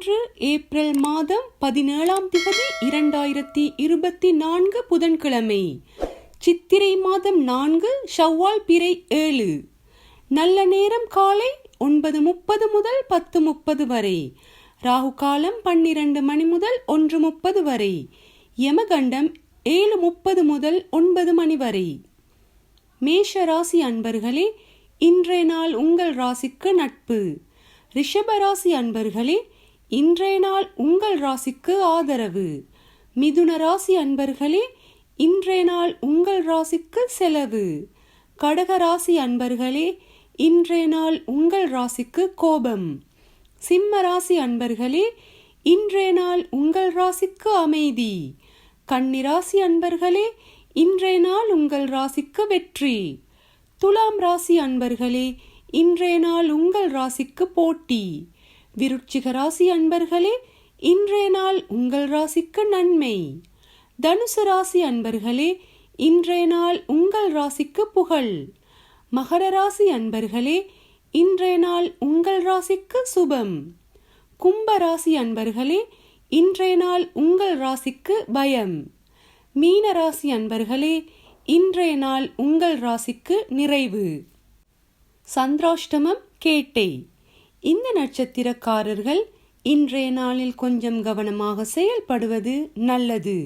மூன்று ஏப்ரல் மாதம் பதினேழாம் திகதி இரண்டாயிரத்தி இருபத்தி நான்கு புதன்கிழமை. சித்திரை மாதம் நான்கு ஷவ்வால் பிறை ஏழு. நல்ல நேரம் காலை ஒன்பது முப்பது முதல் பத்து முப்பது வரை. ராகு காலம் பன்னிரண்டு மணி முதல் ஒன்று முப்பது வரை. யமகண்டம் ஏழு முப்பது முதல் ஒன்பது மணி வரை. மேஷ ராசி அன்பர்களே இன்றைய நாள் உங்கள் ராசிக்கு நட்பு. ரிஷபராசி அன்பர்களே இன்றைய நாள் உங்கள் ராசிக்கு ஆதரவு. மிதுன ராசி அன்பர்களே இன்றைய நாள் உங்கள் ராசிக்கு செலவு. கடக ராசி அன்பர்களே இன்றைய நாள் உங்கள் ராசிக்கு கோபம். சிம்ம ராசி அன்பர்களே இன்றைய நாள் உங்கள் ராசிக்கு அமைதி. கன்னிராசி அன்பர்களே இன்றைய நாள் உங்கள் ராசிக்கு வெற்றி. துலாம் ராசி அன்பர்களே இன்றைய நாள் உங்கள் ராசிக்கு போட்டி. விருட்சிக ராசி அன்பர்களே இன்றைய நாள் உங்கள் ராசிக்கு நன்மை. தனுசு ராசி அன்பர்களே இன்றைய நாள் உங்கள் ராசிக்கு புகழ். மகர ராசி அன்பர்களே இன்றைய நாள் உங்கள் ராசிக்கு சுபம். கும்ப ராசி அன்பர்களே இன்றைய நாள் உங்கள் ராசிக்கு பயம். மீன ராசி அன்பர்களே இன்றைய நாள் உங்கள் ராசிக்கு நிறைவு. சந்திராஷ்டமம் கேட்டை. இந்த நட்சத்திரக்காரர்கள் இன்றைய நாளில் கொஞ்சம் கவனமாக செயல்படுவது நல்லது.